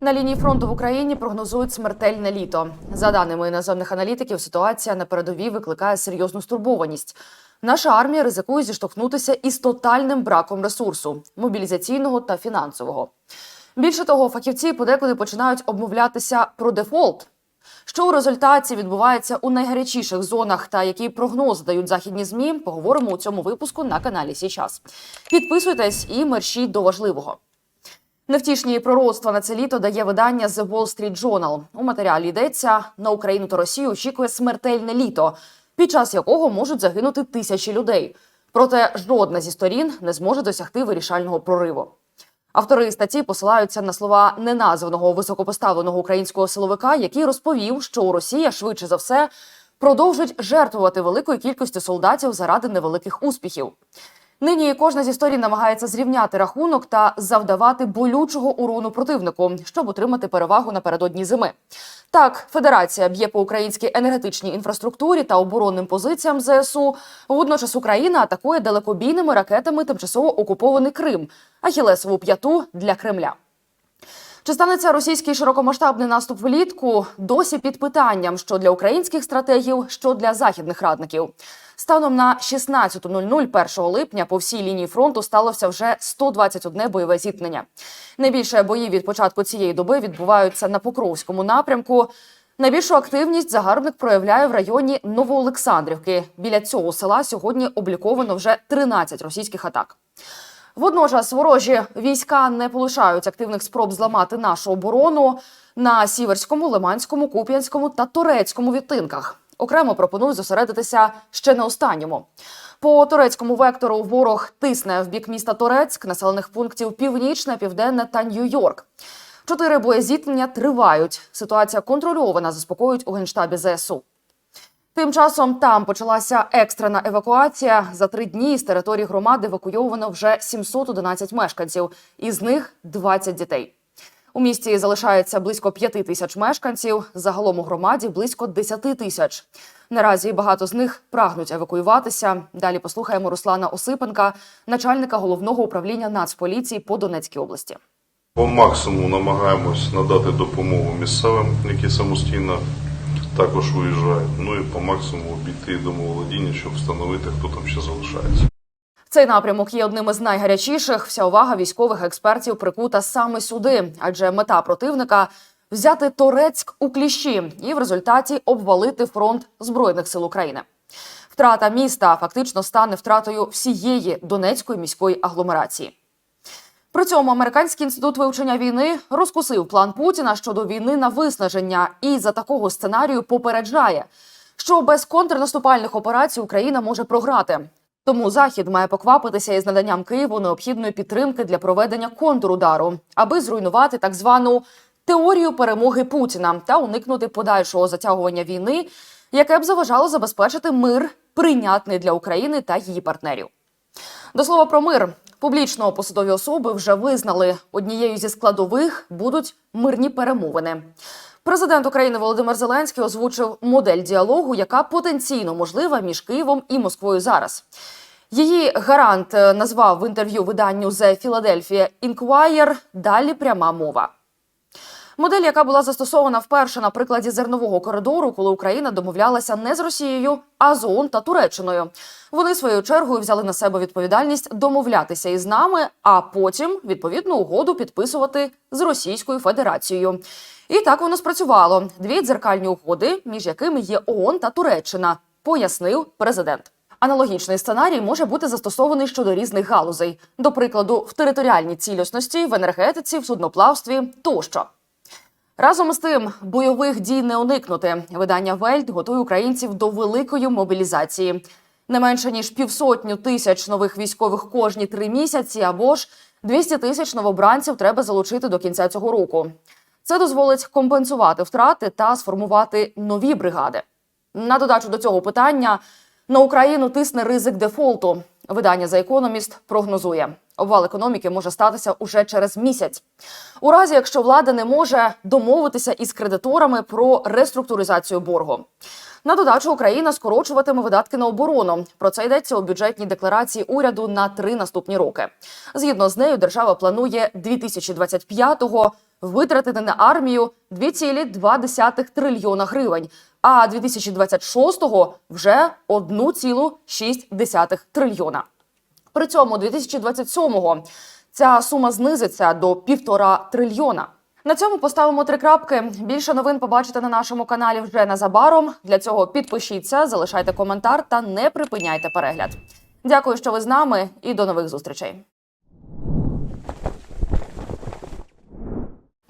На лінії фронту в Україні прогнозують смертельне літо. За даними іноземних аналітиків, ситуація на передовій викликає серйозну стурбованість. Наша армія ризикує зіштовхнутися із тотальним браком ресурсу мобілізаційного та фінансового. Більше того, фахівці подекуди починають обмовлятися про дефолт. Що у результаті відбувається у найгарячіших зонах та які прогнози дають західні змі, поговоримо у цьому випуску на каналі Січас. Підписуйтесь і мерщіть до важливого. Невтішні пророцтва на це літо дає видання The Wall Street Journal. У матеріалі йдеться на Україну та Росію очікує смертельне літо, під час якого можуть загинути тисячі людей. Проте жодна зі сторін не зможе досягти вирішального прориву. Автори статті посилаються на слова неназваного високопоставленого українського силовика, який розповів, що Росія швидше за все продовжить жертвувати великою кількістю солдатів заради невеликих успіхів. Нині кожна з сторін намагається зрівняти рахунок та завдавати болючого урону противнику, щоб отримати перевагу напередодні зими. Так, федерація б'є по українській енергетичній інфраструктурі та оборонним позиціям ЗСУ. Водночас Україна атакує далекобійними ракетами тимчасово окупований Крим, ахілесову п'яту для Кремля. Чи станеться російський широкомасштабний наступ влітку досі під питанням, що для українських стратегів, що для західних радників? Станом на 16.00 1 липня по всій лінії фронту сталося вже 121 бойове зіткнення. Найбільше бої від початку цієї доби відбуваються на Покровському напрямку. Найбільшу активність загарбник проявляє в районі Новоолександрівки. Біля цього села сьогодні обліковано вже 13 російських атак. Водночас ворожі війська не полишають активних спроб зламати нашу оборону на сіверському, лиманському, куп'янському та турецькому відтинках. Окремо пропоную зосередитися ще на останньому. По турецькому вектору ворог тисне в бік міста Турецьк, населених пунктів Північне, Південне та Нью-Йорк. Чотири боєзіткнення тривають. Ситуація контрольована, заспокоюють у генштабі ЗСУ. Тим часом там почалася екстрена евакуація. За три дні з території громади евакуйовано вже 711 мешканців, із них 20 дітей. У місті залишається близько 5 тисяч мешканців. Загалом у громаді близько 10 тисяч. Наразі багато з них прагнуть евакуюватися. Далі послухаємо Руслана Осипенка, начальника головного управління Нацполіції по Донецькій області. По максимуму намагаємось надати допомогу місцевим, які самостійно також виїжджають. Ну і по максимуму обійти домоволодіння, щоб встановити, хто там ще залишається. Цей напрямок є одним із найгарячіших. Вся увага військових експертів прикута саме сюди, адже мета противника взяти Торецьк у кліщі і в результаті обвалити фронт збройних сил України. Втрата міста фактично стане втратою всієї Донецької міської агломерації. При цьому американський інститут вивчення війни розкусив план Путіна щодо війни на виснаження і за такого сценарію попереджає, що без контрнаступальних операцій Україна може програти. Тому захід має поквапитися із наданням Києву необхідної підтримки для проведення контрудару, аби зруйнувати так звану теорію перемоги Путіна та уникнути подальшого затягування війни, яке б заважало забезпечити мир, прийнятний для України та її партнерів. До слова про мир. Публічно посадові особи вже визнали, однією зі складових будуть мирні перемовини. Президент України Володимир Зеленський озвучив модель діалогу, яка потенційно можлива між Києвом і Москвою зараз. Її гарант е, назвав в інтерв'ю виданню The Philadelphia Inquirer Далі пряма мова. Модель, яка була застосована вперше на прикладі зернового коридору, коли Україна домовлялася не з Росією, а з ООН та Туреччиною. Вони своєю чергою взяли на себе відповідальність домовлятися із нами, а потім відповідну угоду підписувати з Російською Федерацією. І так воно спрацювало. Дві дзеркальні угоди, між якими є ООН та Туреччина, пояснив президент. Аналогічний сценарій може бути застосований щодо різних галузей, до прикладу, в територіальній цілісності, в енергетиці, в судноплавстві тощо. Разом з тим, бойових дій не уникнути. Видання Вельт готує українців до великої мобілізації. Не менше ніж півсотню тисяч нових військових кожні три місяці, або ж 200 тисяч новобранців треба залучити до кінця цього року. Це дозволить компенсувати втрати та сформувати нові бригади. На додачу до цього питання на Україну тисне ризик дефолту. Видання за економіст прогнозує. Обвал економіки може статися уже через місяць. У разі, якщо влада не може домовитися із кредиторами про реструктуризацію боргу. На додачу Україна скорочуватиме видатки на оборону. Про це йдеться у бюджетній декларації уряду на три наступні роки. Згідно з нею, держава планує 2025-го витратити на армію 2,2 трильйона гривень, а 2026-го вже 1,6 трильйона. При цьому 2027-го ця сума знизиться до півтора трильйона. На цьому поставимо три крапки. Більше новин побачите на нашому каналі вже незабаром. Для цього підпишіться, залишайте коментар та не припиняйте перегляд. Дякую, що ви з нами, і до нових зустрічей.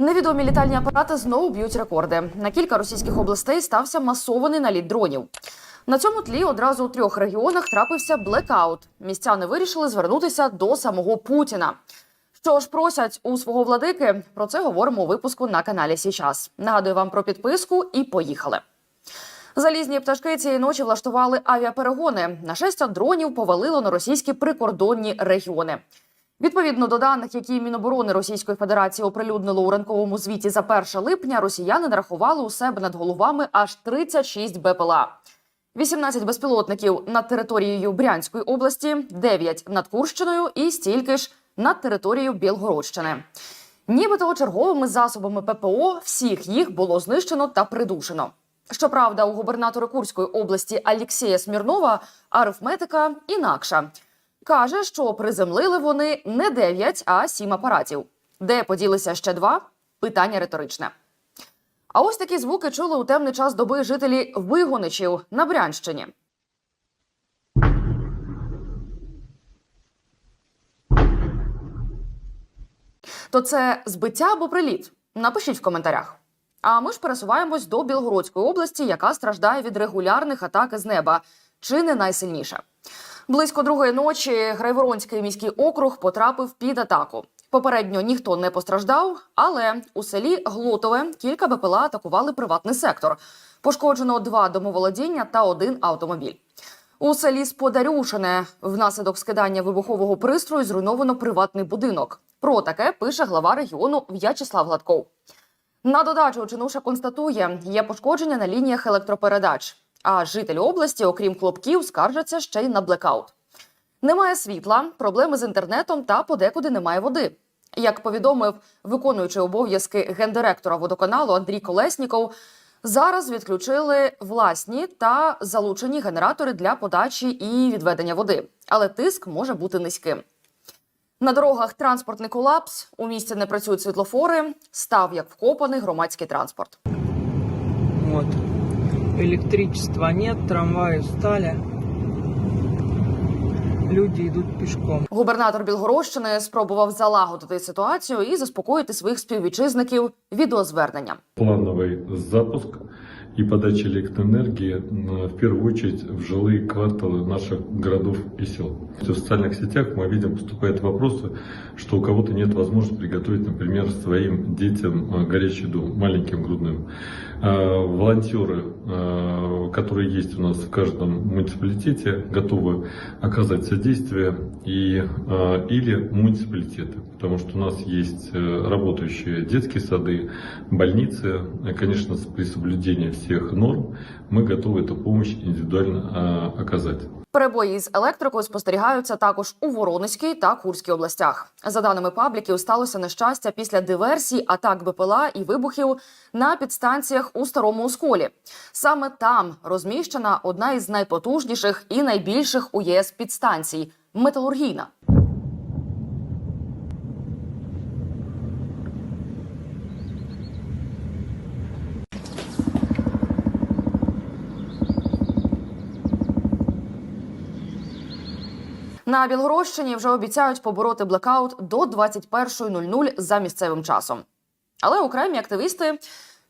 Невідомі літальні апарати знову б'ють рекорди. На кілька російських областей стався масований наліт дронів. На цьому тлі одразу у трьох регіонах трапився блекаут. Містяни вирішили звернутися до самого Путіна. Що ж просять у свого владики? Про це говоримо у випуску на каналі Січас. Нагадую вам про підписку і поїхали. Залізні пташки цієї ночі влаштували авіаперегони. Нашестя дронів повалило на російські прикордонні регіони. Відповідно до даних, які Міноборони Російської Федерації оприлюднило у ранковому звіті за 1 липня, росіяни нарахували у себе над головами аж 36 БПЛА. 18 безпілотників над територією Брянської області, 9 над Курщиною і стільки ж над територією Білгородщини. Нібито черговими засобами ППО всіх їх було знищено та придушено. Щоправда, у губернатора Курської області Алєксія Смірнова арифметика інакша. Каже, що приземлили вони не 9, а 7 апаратів. Де поділися ще два? Питання риторичне. А ось такі звуки чули у темний час доби жителі Вигоничів на Брянщині. То це збиття або приліт? Напишіть в коментарях. А ми ж пересуваємось до Білгородської області, яка страждає від регулярних атак з неба, чи не найсильніше. Близько другої ночі Грайворонський міський округ потрапив під атаку. Попередньо ніхто не постраждав, але у селі Глотове кілька БПЛА атакували приватний сектор. Пошкоджено два домоволодіння та один автомобіль. У селі Сподарюшине внаслідок скидання вибухового пристрою зруйновано приватний будинок. Про таке пише глава регіону В'ячеслав Гладков. На додачу Чинуша констатує, є пошкодження на лініях електропередач. А жителі області, окрім хлопків, скаржаться ще й на блекаут. Немає світла, проблеми з інтернетом та подекуди немає води. Як повідомив виконуючий обов'язки гендиректора водоканалу Андрій Колесніков, зараз відключили власні та залучені генератори для подачі і відведення води, але тиск може бути низьким. На дорогах транспортний колапс. У місті не працюють світлофори. Став як вкопаний громадський транспорт. Электричества нет, трамваи встали. Люди йдуть пішком. Губернатор Білгородщини спробував залагодити ситуацію і заспокоїти своїх співвітчизників відеозверненням. Плановий запуск и подача электроэнергии м, в первую очередь в жилые кварталы наших городов и сел. В социальных сетях мы видим, поступают вопросы, что у кого-то нет возможности приготовить, например, своим детям э, горячий дом, маленьким грудным. Э, Волонтеры, э, которые есть у нас в каждом муниципалитете, готовы оказать содействие и, э, или муниципалитеты, потому что у нас есть э, работающие детские сады, больницы, Э, конечно, при соблюдении всех норм мы готовы эту помощь индивидуально э, оказать. Перебої з електрикою спостерігаються також у Воронезькій та Курській областях. За даними пабліків, сталося нещастя після диверсій, атак БПЛА і вибухів на підстанціях у старому осколі. Саме там розміщена одна із найпотужніших і найбільших у ЄС підстанцій металургійна. На Білгородщині вже обіцяють побороти блекаут до 21.00 за місцевим часом. Але окремі активісти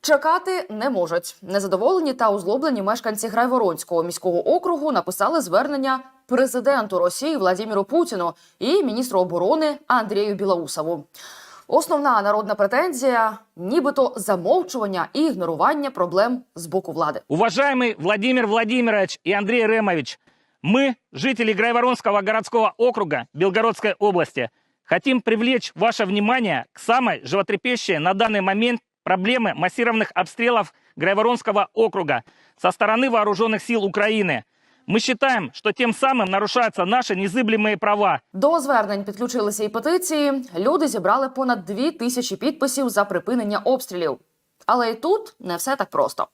чекати не можуть. Незадоволені та озлоблені мешканці Грайворонського міського округу написали звернення президенту Росії Владимиру Путіну і міністру оборони Андрію Білоусову. Основна народна претензія нібито замовчування і ігнорування проблем з боку влади. Уважаемый Владимир Владимирович и Андрей Ремович, мы, жители Грайворонского городского округа Белгородской области, хотим привлечь ваше внимание к самой животрепещущей на данный момент проблемы массированных обстрелов Грайворонского округа со стороны вооруженных сил Украины. Мы считаем, что тем самым нарушаются наши незыблемые права. До звернень підключилися і петиції. Люди зібрали понад дві тисячі підписів за припинення обстрілів. Але і тут не все так просто.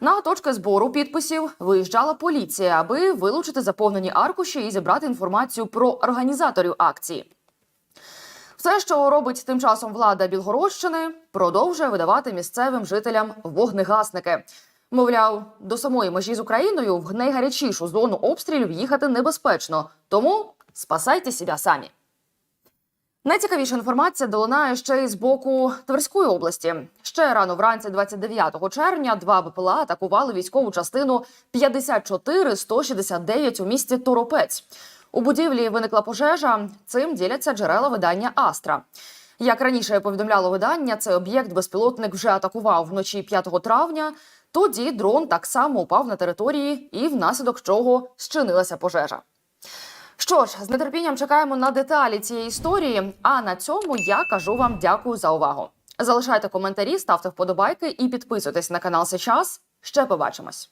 На точки збору підписів виїжджала поліція, аби вилучити заповнені аркуші і зібрати інформацію про організаторів акції. Все, що робить тим часом влада Білгородщини, продовжує видавати місцевим жителям вогнегасники. Мовляв, до самої межі з Україною в найгарячішу зону обстрілів їхати небезпечно, тому спасайте себе самі. Найцікавіша інформація долинає ще й з боку Тверської області. Ще рано вранці, 29 червня, два БПЛА атакували військову частину 54-169 у місті Торопець. У будівлі виникла пожежа. Цим діляться джерела видання Астра. Як раніше повідомляло видання, цей об'єкт безпілотник вже атакував вночі 5 травня. Тоді дрон так само упав на території, і внаслідок чого зчинилася пожежа. Що ж, з нетерпінням чекаємо на деталі цієї історії. А на цьому я кажу вам дякую за увагу. Залишайте коментарі, ставте вподобайки і підписуйтесь на канал сейчас. Ще побачимось.